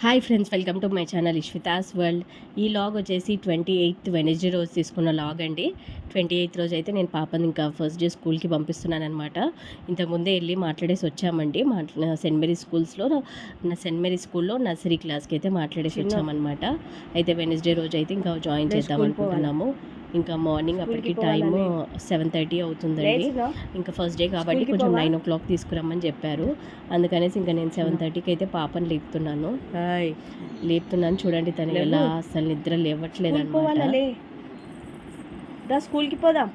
Hi friends welcome to my channel Ishvitha's world. ఈ vlog వచ్చేసి twenty eighth Wednesday రోజు తీసుకున్న లాగ్ అండి. ట్వంటీ ఎయిత్ రోజు అయితే నేను పాపని ఇంకా ఫస్ట్ డే స్కూల్కి పంపిస్తున్నాను అనమాట ఇంతకుముందే వెళ్ళి మాట్లాడేసి వచ్చామండి. మాట్లా సెంట్ మేరీ స్కూల్స్లో నా సెంట్ మేరీ స్కూల్లో నర్సరీ క్లాస్కి అయితే మాట్లాడేసి వచ్చామన్నమాట. అయితే వెనస్డే రోజు అయితే ఇంకా జాయిన్ చేద్దాం అనుకుంటున్నాము. ఇంకా మార్నింగ్ అప్పటికి టైమ్ సెవెన్ థర్టీ అవుతుందండి. ఇంకా ఫస్ట్ డే కాబట్టి కొంచెం? నైన్ ఓ క్లాక్ తీసుకురమ్మని చెప్పారు. అందుకనేసి ఇంకా నేను సెవెన్ థర్టీకి అయితే పాపని లేపుతున్నాను. లేపుతున్నాను చూడండి తను. ఎలా అసలు నిద్ర లేవట్లేదు అనమాట స్కూల్కి పోదాం.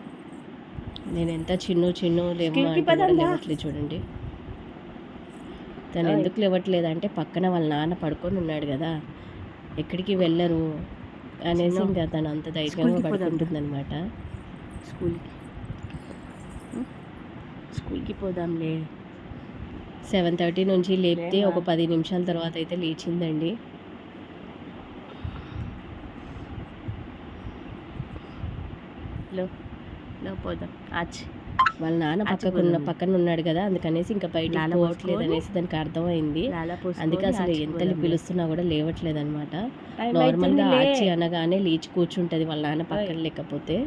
నేను ఎంత చిన్ను చిన్ను. లేవట్లేదు చూడండి. తను. ఎందుకు లేవట్లేదు అంటే పక్కన వాళ్ళ నాన్న పడుకొని ఉన్నాడు కదా. ఎక్కడికి వెళ్ళరు. అనేసి ఇంకా తను అంత ధైర్యంగా. పడుకుంటుంది అనమాట స్కూల్కి. స్కూల్కి పోదాంలే. సెవెన్ థర్టీ నుంచి లేపితే? ఒక పది నిమిషాల తర్వాత అయితే లేచిందండి. లో లో పోదాం. ఆచి. వాళ్ళ నాన్న పక్కకున్న. పక్కన ఉన్నాడు కదా అందుకనేసి ఇంకా బయటకు లాల పోవట్లేదు అనేసి దానికి అర్థమైంది. అందుకే అసలు ఎంతలు. పిలుస్తున్నా కూడా లేవట్లేదు అనమాట నార్మల్గా అవుతుందిలే. ఆచి అనగానే లేచి కూర్చుంటుంది వాళ్ళ నాన్న పక్కన లేకపోతే.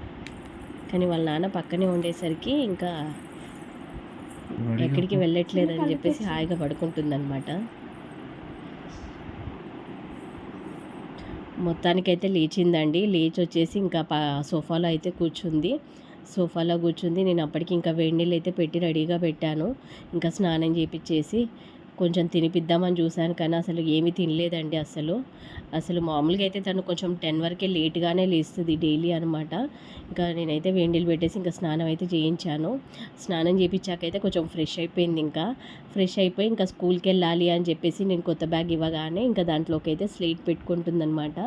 కానీ వాళ్ళ నాన్న పక్కనే ఉండేసరికి ఇంకా ఎక్కడికి వెళ్ళట్లేదు అని చెప్పేసి హాయిగా పడుకుంటుంది అనమాట మొత్తానికైతే లేచిందండి. లేచి వచ్చేసి ఇంకా సోఫాలో అయితే కూర్చుంది. సోఫాలో కూర్చుంది. నేను అప్పటికి ఇంకా వేడి నీళ్ళు అయితే పెట్టి రెడీగా పెట్టాను. ఇంకా స్నానం చేపించేసి కొంచెం తినిపిద్దామని చూశాను కానీ అసలు ఏమీ తినలేదండి అసలు. అసలు మామూలుగా అయితే తను కొంచెం టెన్ వరకే లేట్గానే లేస్తుంది డైలీ అనమాట ఇంకా నేనైతే వేడి పెట్టేసి ఇంకా స్నానం అయితే చేయించాను. స్నానం చేయించాకైతే కొంచెం ఫ్రెష్ అయిపోయింది ఇంకా. ఫ్రెష్ అయిపోయి ఇంకా స్కూల్కి వెళ్ళాలి అని చెప్పేసి నేను కొత్త బ్యాగ్ ఇవ్వగానే ఇంకా దాంట్లోకి అయితే స్లేట్ పెట్టుకుంటుందన్నమాట.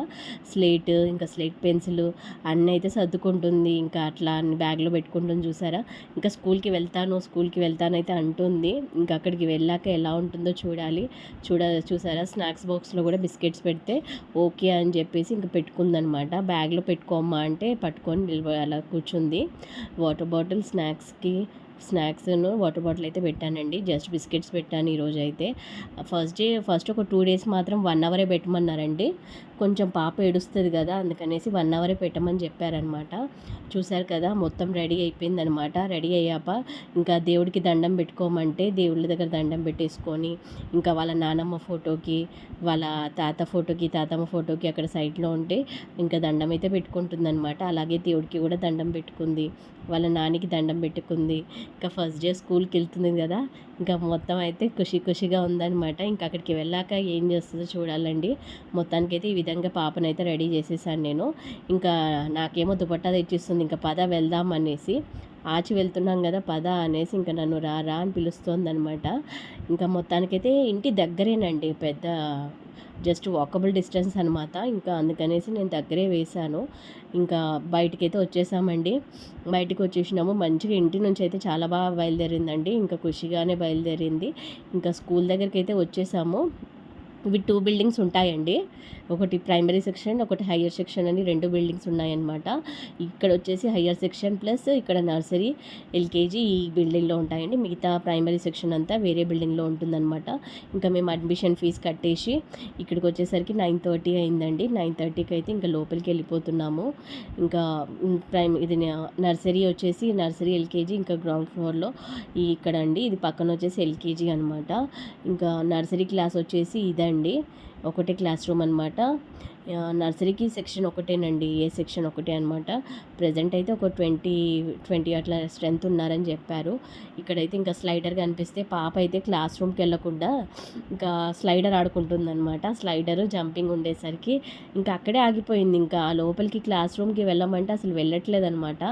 స్లేట్ ఇంకా స్లేట్ పెన్సిల్ అన్నీ అయితే సర్దుకుంటుంది. ఇంకా అట్లా అన్ని బ్యాగ్లో పెట్టుకుంటుంది చూసారా? ఇంకా స్కూల్కి వెళ్తాను స్కూల్కి వెళ్తాను అయితే అంటుంది. ఇంకా అక్కడికి వెళ్ళాక ఎలా ఉంటుంది చూడాలి. చూడ చూసారా? స్నాక్స్ బాక్స్లో కూడా బిస్కెట్స్ పెడితే ఓకే అని చెప్పేసి ఇంకా పెట్టుకుందనమాట. బ్యాగ్లో పెట్టుకోమ్మా అంటే పట్టుకొని నిల్వ అలా కూర్చుంది. వాటర్ బాటిల్ స్నాక్స్కి స్నాక్స్ను వాటర్ బాటిల్ అయితే పెట్టానండి. జస్ట్ బిస్కెట్స్ పెట్టాను ఈరోజు అయితే ఫస్ట్ డే ఫస్ట్ ఒక టూ డేస్ మాత్రం వన్ అవరే పెట్టమన్నారండి. కొంచెం పాప ఏడుస్తుంది కదా అందుకనేసి వన్ అవరే పెట్టమని చెప్పారనమాట. చూశారు కదా మొత్తం రెడీ అయిపోయిందనమాట. రెడీ అయ్యాక ఇంకా దేవుడికి దండం పెట్టుకోమంటే దేవుళ్ళ దగ్గర దండం పెట్టేసుకొని ఇంకా వాళ్ళ నానమ్మ ఫోటోకి వాళ్ళ తాత ఫోటోకి తాతమ్మ ఫోటోకి అక్కడ సైడ్లో ఉంటే ఇంకా దండం అయితే పెట్టుకుంటుందన్నమాట అలాగే దేవుడికి కూడా దండం పెట్టుకుంది. వాళ్ళ నాన్నకి దండం పెట్టుకుంది. ఇంకా ఫస్ట్ డే స్కూల్కి వెళ్తుంది కదా. ఇంకా మొత్తం అయితే ఖుషి ఖుషిగా ఉందన్నమాట. ఇంకా అక్కడికి వెళ్ళాక ఏం చేస్తుందో చూడాలండి. మొత్తానికైతే ఈ విధంగా పాపనైతే రెడీ చేసేసాను నేను. ఇంకా నాకేమో దుపట్టా తెచ్చిస్తుంది ఇంకా పద వెళ్దాం అనేసి. ఆచి వెళ్తున్నాం కదా పద అనేసి ఇంకా నన్ను రా రా అని పిలుస్తోందనమాట ఇంకా మొత్తానికైతే ఇంటి దగ్గరేనండి పెద్ద జస్ట్ వాకబుల్ డిస్టెన్స్ అనమాట ఇంకా అందుకనేసి నేను దగ్గరే వేశాను. ఇంకా బయటకైతే వచ్చేసామండి. బయటికి వచ్చేసినాము. మంచిగా ఇంటి నుంచి అయితే చాలా బాగా బయలుదేరిందండి. ఇంకా ఖుషిగానే బయలుదేరింది. ఇంకా స్కూల్ దగ్గరికి అయితే వచ్చేసాము. ఇవి టూ బిల్డింగ్స్ ఉంటాయండి. ఒకటి ప్రైమరీ సెక్షన్ ఒకటి హయ్యర్ సెక్షన్ అని రెండు బిల్డింగ్స్ ఉన్నాయన్నమాట. ఇక్కడ వచ్చేసి హయ్యర్ సెక్షన్ ప్లస్ ఇక్కడ నర్సరీ ఎల్కేజీ ఈ బిల్డింగ్లో ఉంటాయండి. మిగతా ప్రైమరీ సెక్షన్ అంతా వేరే బిల్డింగ్లో ఉంటుందన్నమాట. ఇంకా మేము అడ్మిషన్ ఫీజు కట్టేసి ఇక్కడికి వచ్చేసరికి నైన్ థర్టీ అయిందండి. నైన్ థర్టీకి అయితే ఇంకా లోపలికి వెళ్ళిపోతున్నాము. ఇంకా ప్రైమ్ ఇది నర్సరీ వచ్చేసి నర్సరీ ఎల్కేజీ ఇంకా గ్రౌండ్ ఫ్లోర్లో ఇక్కడ అండి. ఇది పక్కన వచ్చేసి ఎల్కేజీ అనమాట ఇంకా నర్సరీ క్లాస్ వచ్చేసి అండి. ఒకటే క్లాస్ రూమ్ అనమాట నర్సరీకి సెక్షన్ ఒకటేనండి ఏ సెక్షన్ ఒకటే అనమాట ప్రజెంట్ అయితే ఒక ట్వంటీ ట్వంటీ అట్లా స్ట్రెంత్ ఉన్నారని చెప్పారు. ఇక్కడైతే ఇంకా స్లైడర్ కనిపిస్తే పాప అయితే క్లాస్ రూమ్కి వెళ్ళకుండా ఇంకా స్లైడర్ ఆడుకుంటుందన్నమాట. స్లైడర్ జంపింగ్ ఉండేసరికి ఇంకా అక్కడే ఆగిపోయింది. ఇంకా లోపలికి క్లాస్ రూమ్కి వెళ్ళమంటే అసలు వెళ్ళట్లేదు అనమాట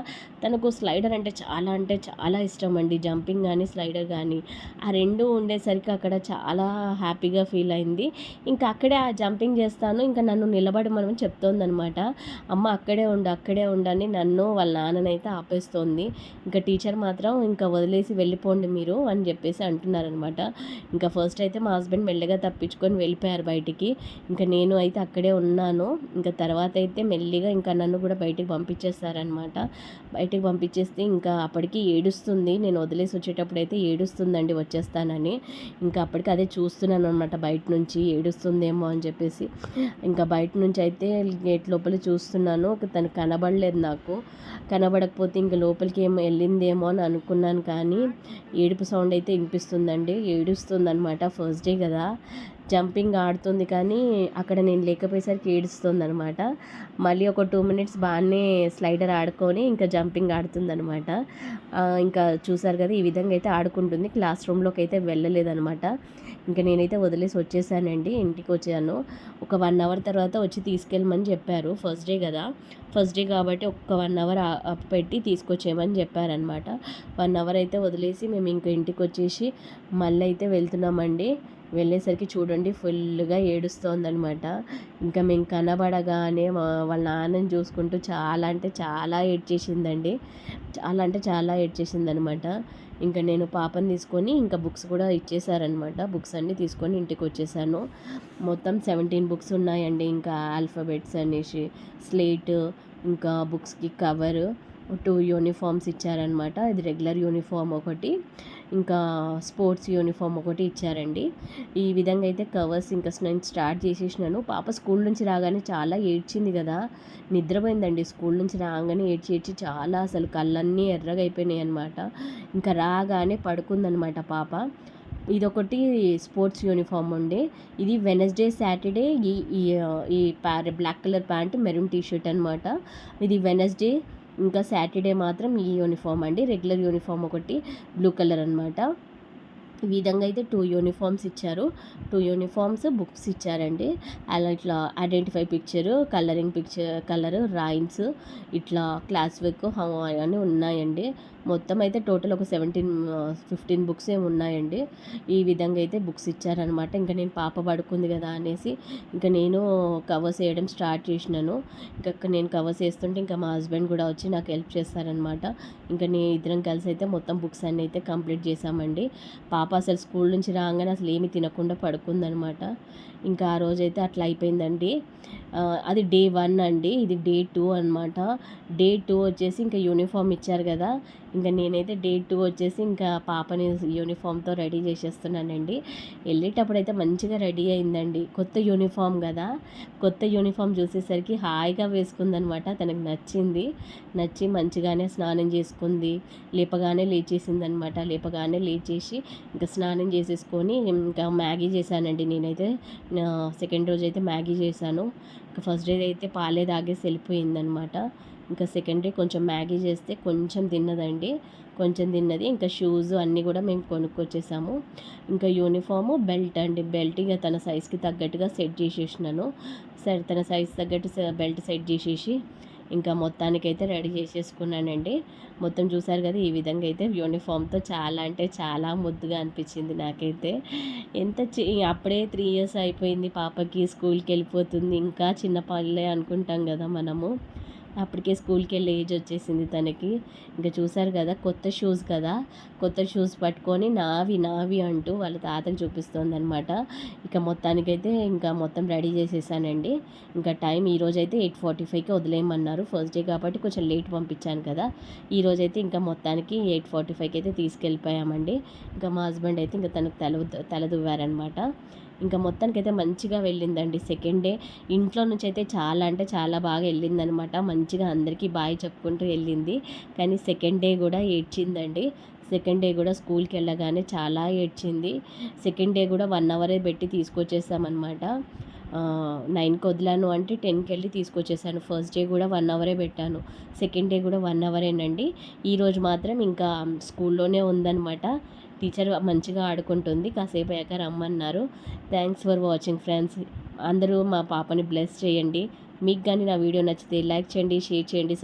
తనకు స్లైడర్ అంటే చాలా అంటే చాలా ఇష్టం అండి జంపింగ్ కానీ స్లైడర్ కానీ ఆ రెండు ఉండేసరికి అక్కడ చాలా హ్యాపీగా ఫీల్ అయింది. ఇంకా అక్కడే ఆ జంపింగ్ చేస్తాను. ఇంకా నన్ను నిల నిలబడమని చెప్తోందనమాట అమ్మ అక్కడే ఉండు అక్కడే ఉండని నన్ను వాళ్ళ నాన్ననైతే ఆపేస్తోంది. ఇంకా టీచర్ మాత్రం ఇంకా వదిలేసి వెళ్ళిపోండి మీరు అని చెప్పేసి అంటున్నారనమాట ఇంకా ఫస్ట్ అయితే మా హస్బెండ్ మెల్లగా తప్పించుకొని వెళ్ళిపోయారు బయటికి. ఇంకా నేను అయితే అక్కడే ఉన్నాను. ఇంకా తర్వాత అయితే మెల్లిగా ఇంకా నన్ను కూడా బయటికి పంపించేస్తారనమాట బయటికి పంపించేస్తే ఇంకా అప్పటికి ఏడుస్తుంది. నేను వదిలేసి వచ్చేటప్పుడు అయితే ఏడుస్తుందండి వచ్చేస్తానని. ఇంకా అప్పటికి అదే చూస్తున్నాను అనమాట బయట నుంచి ఏడుస్తుందేమో అని చెప్పేసి. ఇంకా బయట నుంచి అయితే గేట్ లోపల చూస్తున్నాను. తను కనబడలేదు నాకు. కనబడకపోతే ఇంక లోపలికి ఏమో వెళ్ళిందేమో అని అనుకున్నాను కానీ ఏడుపు సౌండ్ అయితే వినిపిస్తుందండి. ఏడుస్తుంది అనమాట ఫస్ట్ డే కదా. జంపింగ్ ఆడుతుంది కానీ అక్కడ నేను లేకపోయేసరికి ఏడుస్తుంది అనమాట మళ్ళీ ఒక టూ మినిట్స్ బాగానే స్లైడర్ ఆడుకొని ఇంకా జంపింగ్ ఆడుతుంది అనమాట ఇంకా చూసారు కదా ఈ విధంగా అయితే ఆడుకుంటుంది. క్లాస్ రూమ్లోకి అయితే వెళ్ళలేదనమాట ఇంకా నేనైతే వదిలేసి వచ్చేసానండి ఇంటికి వచ్చాను. ఒక వన్ అవర్ తర్వాత వచ్చి తీసుకెళ్ళమని చెప్పారు. ఫస్ట్ డే కదా. ఫస్ట్ డే కాబట్టి ఒక వన్ అవర్ పెట్టి తీసుకొచ్చేయమని చెప్పారనమాట వన్ అవర్ అయితే వదిలేసి మేము ఇంక ఇంటికి వచ్చేసి మళ్ళీ అయితే వెళ్తున్నామండి. వెళ్ళేసరికి చూడండి ఫుల్గా ఏడుస్తోందనమాట ఇంకా మేము కనబడగానే వాళ్ళ నాన్నని చూసుకుంటూ చాలా అంటే చాలా ఏడ్చేసిందండి చాలా అంటే చాలా ఏడ్చేసిందనమాట ఇంకా నేను పాపని తీసుకొని ఇంకా బుక్స్ కూడా ఇచ్చేసారనమాట బుక్స్ అన్నీ తీసుకొని ఇంటికి వచ్చేసాను. మొత్తం సెవెంటీన్ బుక్స్ ఉన్నాయండి. ఇంకా ఆల్ఫాబెట్స్ అనేసి స్లేట్ ఇంకా బుక్స్కి కవరు టూ యూనిఫామ్స్ ఇచ్చారనమాట ఇది రెగ్యులర్ యూనిఫామ్ ఒకటి. ఇంకా స్పోర్ట్స్ యూనిఫామ్ ఒకటి ఇచ్చారండి. ఈ విధంగా అయితే కవర్స్ ఇంకా నేను స్టార్ట్ చేసేసినాను. పాప స్కూల్ నుంచి రాగానే చాలా ఏడ్చింది కదా. నిద్రపోయిందండి. స్కూల్ నుంచి రాగానే ఏడ్చి ఏడ్చి చాలా అసలు కళ్ళన్నీ ఎర్రగా అయిపోయినాయి అనమాట ఇంకా రాగానే పడుకుందనమాట పాప. ఇదొకటి స్పోర్ట్స్ యూనిఫామ్ ఉండే ఇది వెనస్డే సాటర్డే ఈ ఈ black colour pant maroon T shirt అనమాట ఇది వెనస్డే ఇంకా సాటర్డే మాత్రం ఈ యూనిఫామ్ అండి. రెగ్యులర్ యూనిఫామ్ ఒకటి బ్లూ కలర్ అనమాట ఈ విధంగా అయితే టూ యూనిఫామ్స్ ఇచ్చారు. టూ యూనిఫామ్స్ బుక్స్ ఇచ్చారండి. అలా ఇట్లా identify picture colouring picture colour rhymes ఇట్లా క్లాస్ వర్క్ అన్నీ ఉన్నాయండి. మొత్తం అయితే టోటల్ ఒక సెవెంటీన్ ఫిఫ్టీన్ బుక్స్ ఏమి ఉన్నాయండి. ఈ విధంగా అయితే బుక్స్ ఇచ్చారనమాట ఇంకా నేను పాప పడుకుంది కదా అనేసి ఇంకా నేను కవర్స్ వేయడం స్టార్ట్ చేసినాను. ఇంకా నేను కవర్స్ వేస్తుంటే ఇంకా మా హస్బెండ్ కూడా వచ్చి నాకు హెల్ప్ చేస్తారనమాట ఇంకా నేను ఇద్దరం కలిసి అయితే మొత్తం బుక్స్ అన్నీ అయితే కంప్లీట్ చేసామండి పాప అసలు స్కూల్ నుంచి రాగానే అసలు ఏమి తినకుండా పడుకుందనమాట ఇంకా ఆ రోజైతే అట్లా అయిపోయిందండి. అది డే వన్ అండి. ఇది డే టూ అనమాట డే టూ వచ్చేసి ఇంకా యూనిఫామ్ ఇచ్చారు కదా. ఇంకా నేనైతే డే టూ వచ్చేసి ఇంకా పాపని యూనిఫామ్తో రెడీ చేసేస్తున్నానండి. వెళ్ళేటప్పుడు అయితే మంచిగా రెడీ అయిందండి. కొత్త యూనిఫామ్ కదా. కొత్త యూనిఫామ్ చూసేసరికి హాయిగా వేసుకుందనమాట. తనకు నచ్చింది. నచ్చి మంచిగానే స్నానం చేసుకుంది. లేపగానే లేచేసిందనమాట. లేపగానే లేచేసి ఇంకా స్నానం చేసేసుకొని ఇంకా మ్యాగీ చేశానండి నేనైతే. సెకండ్ రోజు అయితే మ్యాగీ చేశాను. ఇంకా ఫస్ట్ డే అయితే పాలే తాగేసి వెళ్ళిపోయిందనమాట. ఇంకా సెకండ్ డే కొంచెం మ్యాగీ చేస్తే కొంచెం తిన్నదండి. కొంచెం తిన్నది. ఇంకా షూస్ అన్నీ కూడా మేము కొనుక్కొచ్చేసాము. ఇంకా యూనిఫాము బెల్ట్ అండి. బెల్ట్ ఇక తన సైజ్కి తగ్గట్టుగా సెట్ చేసేసినాను. సరే తన సైజ్ తగ్గట్టు బెల్ట్ సెట్ చేసేసి ఇంకా మొత్తానికైతే రెడీ చేసేసుకున్నానండి. మొత్తం చూసారు కదా ఈ విధంగా అయితే యూనిఫామ్తో చాలా అంటే చాలా ముద్దుగా అనిపించింది నాకైతే. ఎంత అప్పుడే త్రీ ఇయర్స్ అయిపోయింది పాపకి స్కూల్కి వెళ్ళిపోతుంది. ఇంకా చిన్న పనులే అనుకుంటాం కదా మనము. అప్పటికే స్కూల్కి వెళ్ళే ఏజ్ వచ్చేసింది తనకి. ఇంకా చూసారు కదా కొత్త షూస్ కదా. కొత్త షూస్ పట్టుకొని నావి నావి అంటూ వాళ్ళ తాతకు చూపిస్తుంది అనమాట ఇక మొత్తానికైతే ఇంకా మొత్తం రెడీ చేసేసానండి. ఇంకా టైం ఈరోజు అయితే ఎయిట్ ఫార్టీ ఫైవ్కి వదిలేయమన్నారు. ఫస్ట్ డే కాబట్టి కొంచెం లేట్ పంపించాను కదా. ఈరోజైతే ఇంకా మొత్తానికి ఎయిట్ ఫార్టీ ఫైవ్కి అయితే తీసుకెళ్ళిపోయామండి. ఇంకా మా హస్బెండ్ అయితే ఇంకా తనకు తల తలదువ్వారనమాట ఇంకా మొత్తానికి అయితే మంచిగా వెళ్ళిందండి. సెకండ్ డే ఇంట్లో నుంచి అయితే చాలా అంటే చాలా బాగా వెళ్ళిందనమాట. మంచిగా అందరికీ బాయ్ చెప్పుకుంటూ వెళ్ళింది. కానీ సెకండ్ డే కూడా ఏడ్చిందండి. సెకండ్ డే కూడా స్కూల్కి వెళ్ళగానే చాలా ఏడ్చింది. సెకండ్ డే కూడా వన్ అవరే పెట్టి తీసుకొచ్చేసామన్నమాట నైన్కి వదిలాను అంటే టెన్కి వెళ్ళి తీసుకొచ్చేసాను. ఫస్ట్ డే కూడా వన్ అవరే పెట్టాను. సెకండ్ డే కూడా వన్ అవరేనండి. ఈరోజు మాత్రం ఇంకా స్కూల్లోనే ఉందన్నమాట టీచర్ మంచిగా ఆడుకుంటుంది. కాసేపు అయ్యాక రమ్మన్నారు. థ్యాంక్స్ ఫర్ వాచింగ్ ఫ్రెండ్స్ అందరూ మా పాపని బ్లెస్ చేయండి. మీకు కానీ నా వీడియో నచ్చితే లైక్ చేయండి షేర్ చేయండి